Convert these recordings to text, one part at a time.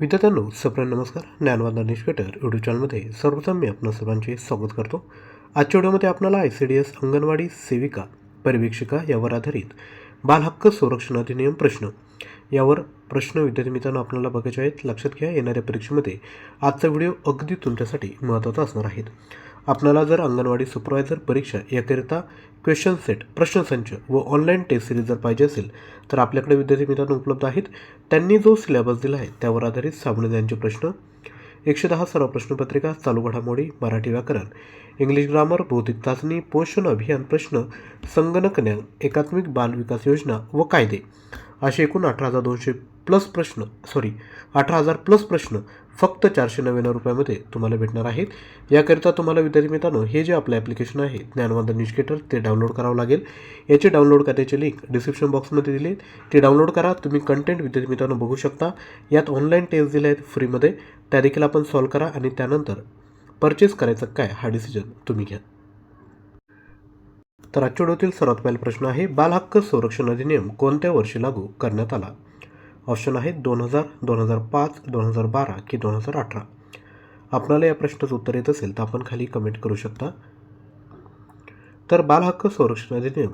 विद्यार्थ्यांनो सप्रेम नमस्कार. ज्ञानवाद निष्कटर यूट्यूब चॅनलमध्ये सर्वप्रथम मी आपणा सर्वांचे स्वागत करतो. आजच्या व्हिडिओमध्ये आपल्याला I C D S anganwadi सेविका पर्यवेक्षिका यावर आधारित बालहक्क संरक्षण अधिनियम प्रश्न यावर प्रश्न विद्यार्थी मित्रांनो आपल्याला बघायचे आहेत. लक्षात घ्या येणाऱ्या परीक्षेमध्ये आजचा व्हिडिओ अगदी तुमच्यासाठी महत्त्वाचा असणार आहेत आपल्याला जर अंगणवाडी सुपरवायझर परीक्षा याकरिता क्वेश्चन सेट प्रश्नसंच व ऑनलाईन टेस्ट सिरीज जर पाहिजे असेल तर आपल्याकडे विद्यार्थी मित्रांनो उपलब्ध आहेत. त्यांनी जो सिलेबस दिला आहे त्यावर आधारित साबणे यांचे प्रश्न एकशे दहा सर्व प्रश्नपत्रिका चालू घडामोडी मराठी व्याकरण इंग्लिश ग्रामर बौद्धिक चाचणी पोषण अभियान प्रश्न संगणक ज्ञान एकात्मिक बाल विकास योजना व कायदे. असे एकूण अठरा हजार दोनशे प्लस प्रश्न सॉरी अठरा हजार प्लस प्रश्न फक्त चारशे नव्याण्णव रुपयामध्ये तुम्हाला भेटणार आहेत. याकरिता तुम्हाला विद्यार्थी मित्रांनो हे जे आपलं ॲप्लिकेशन आहे ज्ञानवंत न्यूजकेटर ते डाउनलोड करावं लागेल. याचे डाउनलोड करायचे लिंक डिस्क्रिप्शन बॉक्समध्ये दिली ते डाउनलोड करा तुम्ही कंटेंट विद्यार्थी मित्रांनो बघू शकता. यात ऑनलाईन टेस्ट दिले आहेत फ्रीमध्ये त्या देखील आपण सॉल्व करा आणि त्यानंतर परचेस करायचं काय हा डिसिजन तुम्ही घ्या. तर आजच्या सर्वात पहिला प्रश्न आहे बालहक्क संरक्षण अधिनियम कोणत्या वर्षी लागू करण्यात आला? ऑप्शन आहे दोन हजार दोन हजार पाच दोन हजार बारा की दोन हजार अठरा. आपणाला या प्रश्नाचं उत्तर येत असेल तर आपण खाली कमेंट करू शकता. तर बालहक्क संरक्षण अधिनियम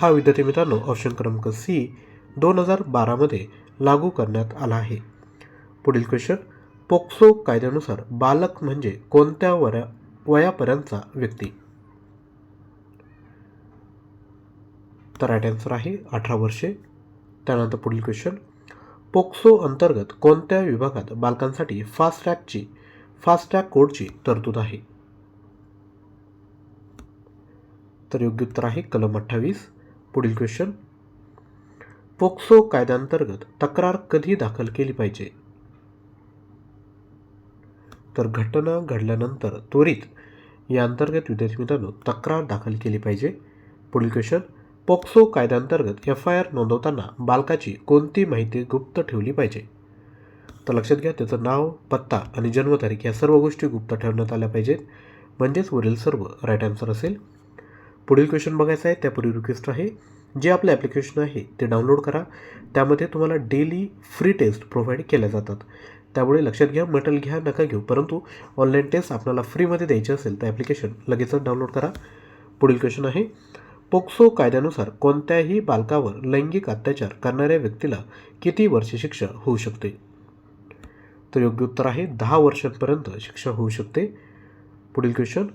हा विद्यार्थी मित्रांनो ऑप्शन क्रमांक सी दोन हजार बारामध्ये लागू करण्यात आला आहे. पुढील क्वेश्चन पोक्सो कायद्यानुसार बालक म्हणजे कोणत्या वया वयापर्यंतचा व्यक्ती? तर राईट आन्सर आहे अठरा वर्षे त्यानंतर पुढील क्वेश्चन पोक्सो अंतर्गत कोणत्या विभागात बालकांसाठी फास्ट ट्रॅकची फास्ट ट्रॅक कोडची तरतूद आहे? तर योग्य उत्तर आहे कलम अठ्ठावीस. पुढील क्वेश्चन पोक्सो कायद्यांतर्गत तक्रार कधी दाखल केली पाहिजे? तर घटना घडल्यानंतर त्वरित या अंतर्गत विद्यार्थी मित्रांनो तक्रार दाखल केली पाहिजे. पुढील क्वेश्चन पोक्सो कायद्याअंतर्गत एफ आय आर नोंदवताना बालकाची कोणती माहिती गुप्त ठेवली पाहिजे? तर लक्षात घ्या त्याचं नाव पत्ता आणि जन्मतारीख या सर्व गोष्टी गुप्त ठेवण्यात आल्या पाहिजेत. म्हणजेच वरील सर्व राईट आन्सर असेल. पुढील क्वेश्चन बघायचं आहे त्यापूर्वी रिक्वेस्ट आहे. जे आपलं ॲप्लिकेशन आहे ते डाउनलोड करा. त्यामध्ये तुम्हाला डेली फ्री टेस्ट प्रोव्हाइड केल्या जातात. त्यामुळे लक्षात घ्या मटेरियल घ्या नका घेऊ. परंतु ऑनलाईन टेस्ट आपल्याला फ्रीमध्ये द्यायची असेल तर ॲप्लिकेशन लगेचच डाउनलोड करा. पुढील क्वेश्चन आहे. पोक्सो कायद्यानुसार कोणत्याही बालकावर लैंगिक अत्याचार करणाऱ्या व्यक्तीला किती वर्षे शिक्षा होऊ शकते? तर योग्य उत्तर आहे दहा वर्षांपर्यंत शिक्षा होऊ शकते. पुढील क्वेश्चन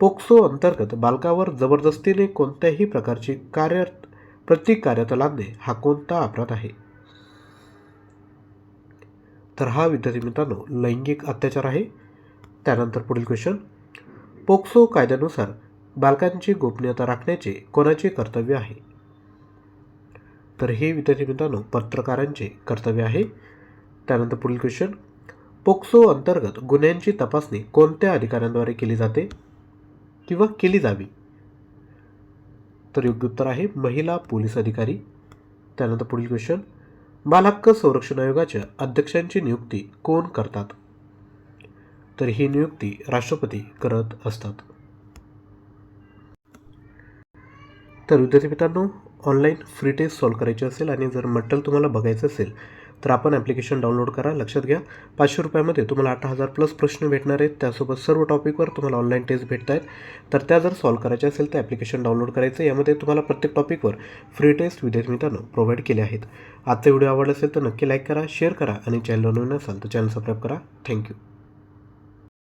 पोक्सो अंतर्गत बालकावर जबरदस्तीने कोणत्याही प्रकारची कार्य प्रतिकार्यता लादणे हा कोणता अपराध आहे? तर हा विद्यार्थी मित्रांनो लैंगिक अत्याचार आहे. त्यानंतर पुढील क्वेश्चन पोक्सो कायद्यानुसार बालकांची गोपनीयता राखण्याचे कोणाचे कर्तव्य आहे? तर हे विद्यार्थी मित्रांनो पत्रकारांचे कर्तव्य आहे. त्यानंतर पुढील क्वेश्चन पोक्सो अंतर्गत गुन्ह्यांची तपासणी कोणत्या अधिकाऱ्यांद्वारे केली जाते किंवा केली जावी? तर योग्य उत्तर आहे महिला पोलीस अधिकारी. त्यानंतर पुढील क्वेश्चन बालहक्क संरक्षण आयोगाच्या अध्यक्षांची नियुक्ती कोण करतात? तर ही नियुक्ती राष्ट्रपती करत असतात. तर विद्यार्थी मित्रांनो ऑनलाईन फ्री टेस्ट सॉल्व करायची असेल आणि जर मटेरियल तुम्हाला बघायचं असेल तर आपण ॲप्लिकेशन डाउनलोड करा लक्षात घ्या. पाचशे रुपयामध्ये तुम्हाला आठ हजार प्लस प्रश्न भेटणार आहेत. त्यासोबत सर्व टॉपिकवर तुम्हाला ऑनलाईन टेस्ट भेटत आहेत. तर त्या जर सॉल्व करायच्या असेल तर ॲप्लिकेशन डाउनलोड करायचं यामध्ये तुम्हाला प्रत्येक टॉपिकवर फ्री टेस्ट विद्यार्थी मित्रांनो प्रोव्हाइड केले आहेत. आजचा व्हिडिओ आवडला असेल तर नक्की लाईक करा शेअर करा आणि चॅनल नवीन असाल तर चॅनल सबस्क्राईब करा. थँक्यू